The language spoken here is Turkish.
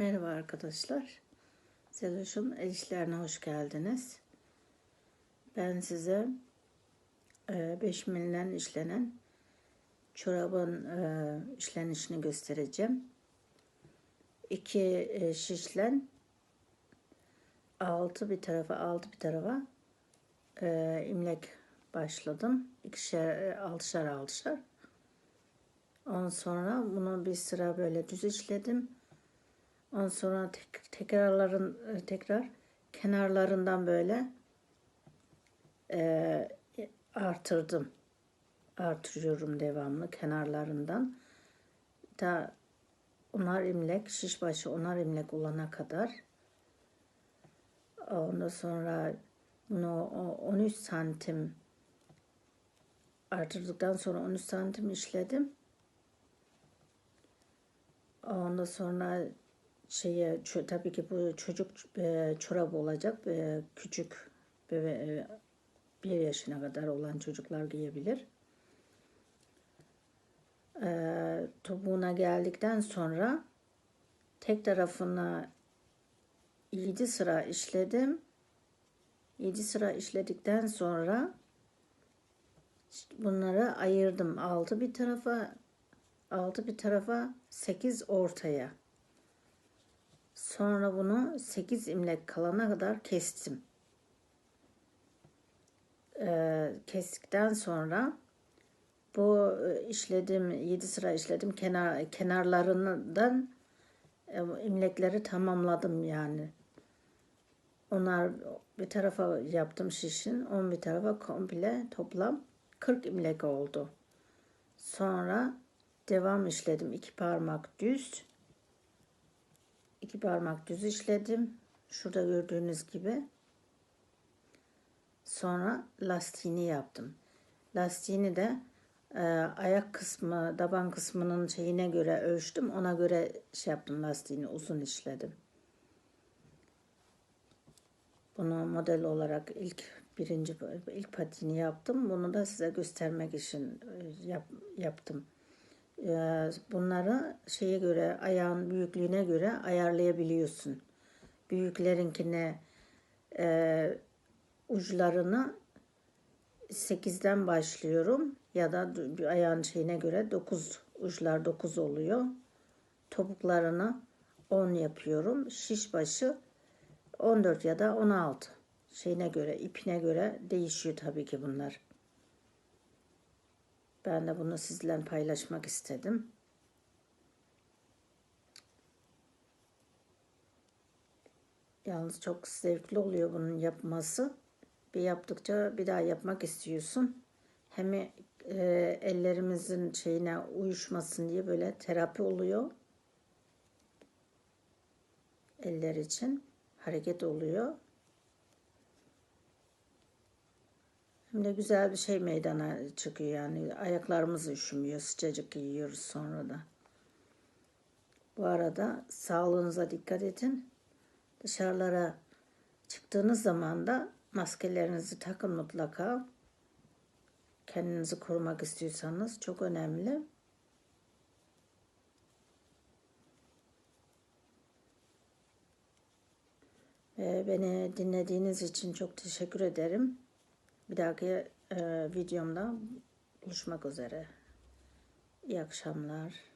Merhaba arkadaşlar. Zeloş'un el işlerine hoş geldiniz. Ben size 5 milden işlenen çorabın e, işlenişini göstereceğim. İki e, şişlen altı bir tarafa altı bir tarafa e, imlek başladım. İkişer, e, altışar altışar. Ondan sonra bunu bir sıra böyle düz işledim. Ondan sonra tek, tekrarların e, tekrar kenarlarından böyle e, artırdım. Artırıyorum devamlı kenarlarından. Da onar imlek, şiş başı onar imlek olana kadar. Ondan sonra bunu 13 santim artırdıktan sonra 13 santim işledim. Ondan sonra şeye tabii ki bu çocuk e, çorap olacak e, küçük bebe e, bir yaşına kadar olan çocuklar giyebilir. E, topuğuna geldikten sonra tek tarafına 7 sıra işledim. 7 sıra işledikten sonra bunları ayırdım. 6 bir tarafa, 6 bir tarafa, 8 ortaya. Sonra bunu 8 imlek kalana kadar kestim. Ee, kestikten sonra bu e, işledim 7 sıra işledim kenar kenarlarından e, imlekleri tamamladım yani. Onlar bir tarafa yaptım şişin, on bir tarafa komple toplam 40 imlek oldu. Sonra devam işledim. iki parmak düz. İki parmak düz işledim. Şurada gördüğünüz gibi. Sonra lastiğini yaptım. Lastiğini de e, ayak kısmı, taban kısmının şeyine göre ölçtüm. Ona göre şey yaptım lastiğini uzun işledim. Bunu model olarak ilk birinci ilk patini yaptım. Bunu da size göstermek için e, yap, yaptım. E, bunları şeye göre ayağın büyüklüğüne göre ayarlayabiliyorsun. Büyüklerinkine e, uçlarını 8'den başlıyorum ya da ayağın şeyine göre 9 uçlar 9 oluyor. Topuklarını 10 yapıyorum. Şiş başı 14 ya da 16 şeyine göre, ipine göre değişiyor tabii ki bunlar. Ben de bunu sizlerle paylaşmak istedim. Yalnız çok zevkli oluyor bunun yapması. Bir yaptıkça bir daha yapmak istiyorsun. Hem e, ellerimizin şeyine uyuşmasın diye böyle terapi oluyor. Eller için hareket oluyor. Hem de güzel bir şey meydana çıkıyor yani. Ayaklarımız üşümüyor, sıcacık giyiyoruz sonra da. Bu arada sağlığınıza dikkat edin. Dışarılara çıktığınız zaman da maskelerinizi takın mutlaka. Kendinizi korumak istiyorsanız çok önemli. Ve beni dinlediğiniz için çok teşekkür ederim. Bir dahaki e, videomda buluşmak üzere. İyi akşamlar.